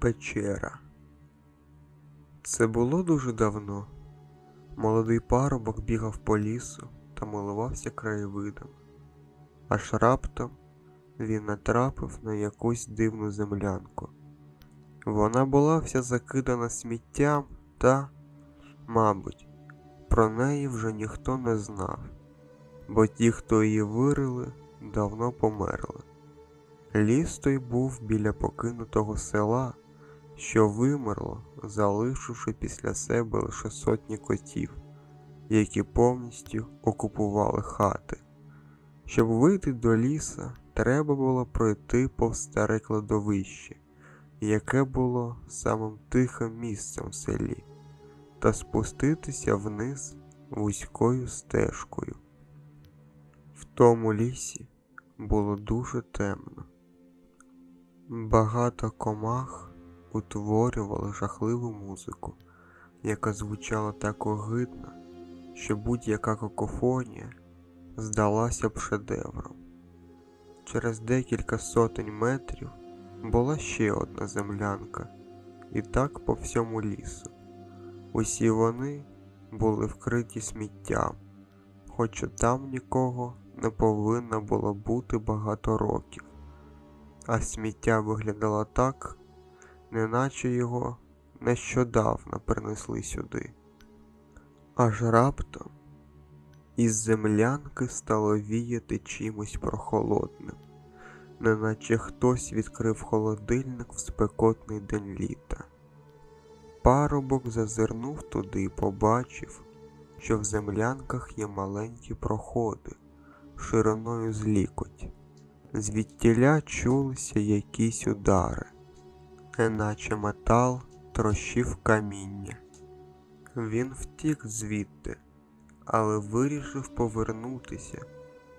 Печера. Це було дуже давно. Молодий парубок бігав по лісу та милувався краєвидом. Аж раптом він натрапив на якусь дивну землянку. Вона була вся закидана сміттям та, мабуть, про неї вже ніхто не знав, бо ті, хто її вирили, давно померли. Ліс той був біля покинутого села, що вимерло, залишивши після себе лише сотні котів, які повністю окупували хати. Щоб вийти до ліса, треба було пройти повз старе кладовище, яке було самим тихим місцем в селі, та спуститися вниз вузькою стежкою. В тому лісі було дуже темно. Багато комах утворювали жахливу музику, яка звучала так огидно, що будь-яка какофонія здалася б шедевром. Через декілька сотень метрів була ще одна землянка, і так по всьому лісу. Усі вони були вкриті сміттям, хоча там нікого не повинно було бути багато років а сміття виглядало так, неначе його нещодавно принесли сюди. Аж раптом із землянки стало віяти чимось прохолодним, неначе хтось відкрив холодильник в спекотний день літа. Парубок зазирнув туди і побачив, що в землянках є маленькі проходи шириною з лікоть. Звідтіля чулися якісь удари, неначе метал трощив каміння. Він втік звідти, але вирішив повернутися,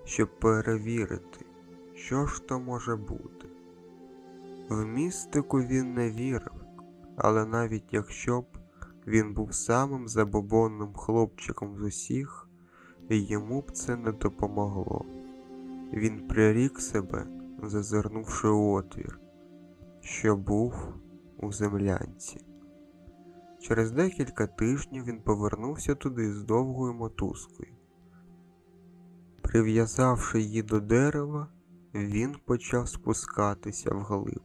щоб перевірити, що ж то може бути. В містику він не вірив, але навіть якщо б він був самим забобонним хлопчиком з усіх, йому б це не допомогло. Він прирік себе, зазирнувши у отвір, що був у землянці. Через декілька тижнів він повернувся туди з довгою мотузкою. Прив'язавши її до дерева, він почав спускатися вглиб.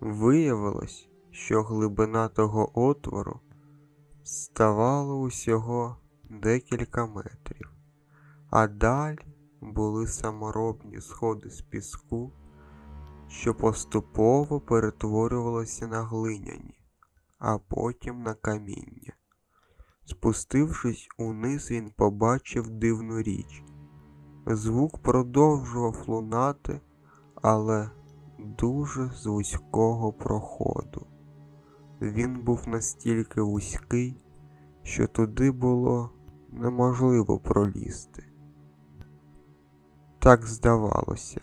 Виявилось, що глибина того отвору ставала усього декілька метрів, а далі були саморобні сходи з піску, що поступово перетворювалися на глиняні, а потім на каміння. Спустившись униз, він побачив дивну річ. Звук продовжував лунати, але дуже з вузького проходу. Він був настільки вузький, що туди було неможливо пролізти. Так здавалося.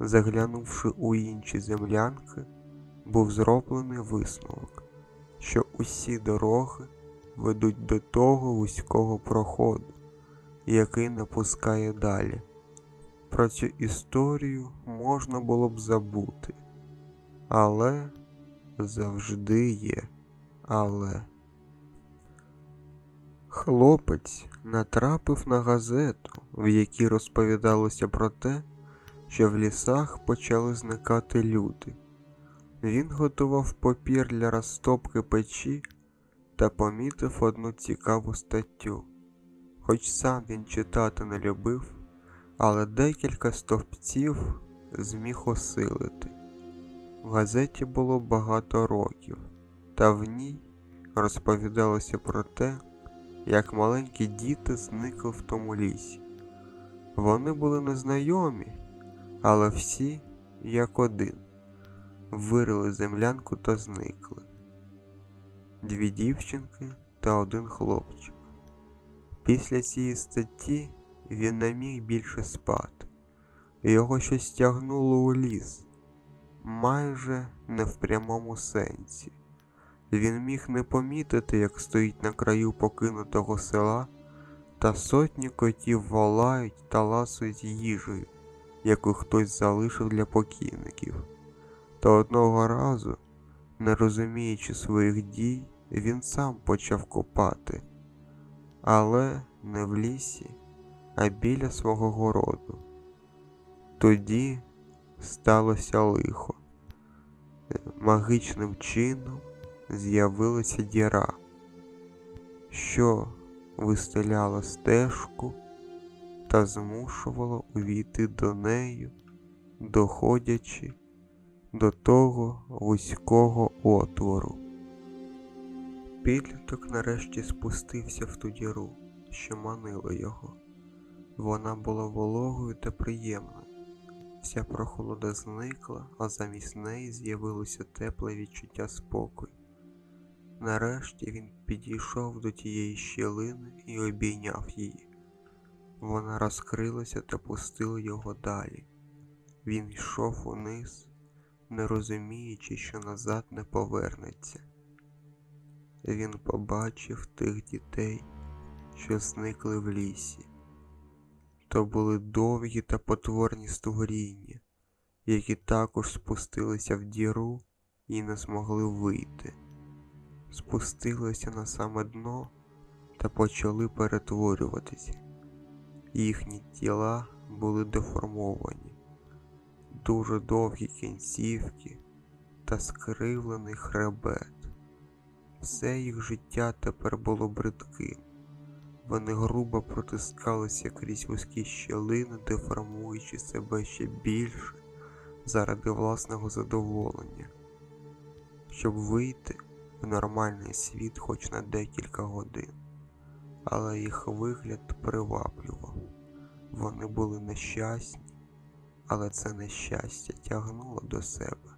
Заглянувши у інші землянки, був зроблений висновок, що усі дороги ведуть до того вузького проходу, який напускає далі. Про цю історію можна було б забути, але завжди є але. Хлопець натрапив на газету, в якій розповідалося про те, що в лісах почали зникати люди. Він готував папір для розтопки печі та помітив одну цікаву статтю. Хоч сам він читати не любив, але декілька стовпців зміг осилити. В газеті було багато років, та в ній розповідалося про те, як маленькі діти зникли в тому лісі. Вони були незнайомі, але всі, як один, вирили землянку та зникли. Дві дівчинки та один хлопчик. Після цієї статті він не міг більше спати, його щось тягнуло у ліс, майже не в прямому сенсі. Він міг не помітити, як стоїть на краю покинутого села, та сотні котів волають та ласують їжею, яку хтось залишив для покійників. Та одного разу, не розуміючи своїх дій, він сам почав копати, але не в лісі, а біля свого городу. Тоді сталося лихо. Магічним чином з'явилася діра, що вистеляла стежку та змушувала увійти до неї, доходячи до того вузького отвору. Підліток нарешті спустився в ту діру, що манила його. Вона була вологою та приємною. Вся прохолода зникла, а замість неї з'явилося тепле відчуття спокою. Нарешті він підійшов до тієї щілини і обійняв її. Вона розкрилася та пустила його далі. Він йшов униз, не розуміючи, що назад не повернеться. Він побачив тих дітей, що зникли в лісі. То були довгі та потворні створіння, які також спустилися в діру і не змогли вийти, спустилися на саме дно та почали перетворюватися. Їхні тіла були деформовані, дуже довгі кінцівки та скривлений хребет. Все їх життя тепер було бридким. Вони грубо протискалися крізь вузькі щілини, деформуючи себе ще більше заради власного задоволення, щоб вийти в нормальний світ хоч на декілька годин, але їх вигляд приваблював. Вони були нещасні, але це нещастя тягнуло до себе.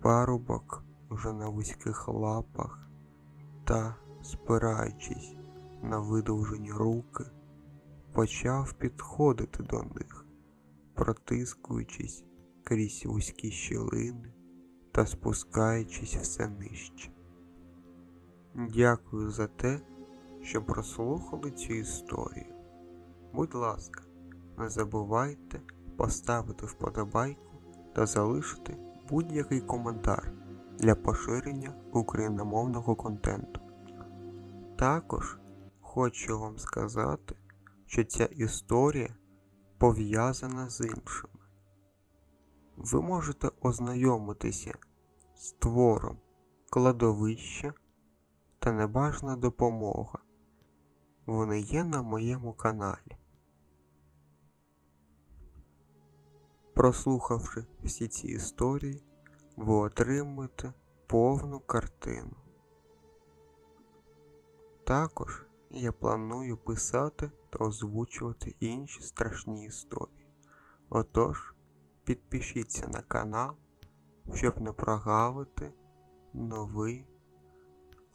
Парубок вже на вузьких лапах та, спираючись на видовжені руки, почав підходити до них, протискуючись крізь вузькі щілини та спускаючись все нижче. Дякую за те, що прослухали цю історію. Будь ласка, не забувайте поставити вподобайку та залишити будь-який коментар для поширення україномовного контенту. Також хочу вам сказати, що ця історія пов'язана з іншими. Ви можете ознайомитися з твором кладовища та небажана допомога. Вони є на моєму каналі. Прослухавши всі ці історії, ви отримуєте повну картину. Також я планую писати та озвучувати інші страшні історії. Отож, підпишіться на канал, щоб не прогавити новий.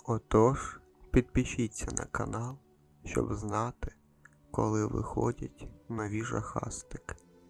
Отож, підпишіться на канал, щоб знати, коли виходять нові жахастики.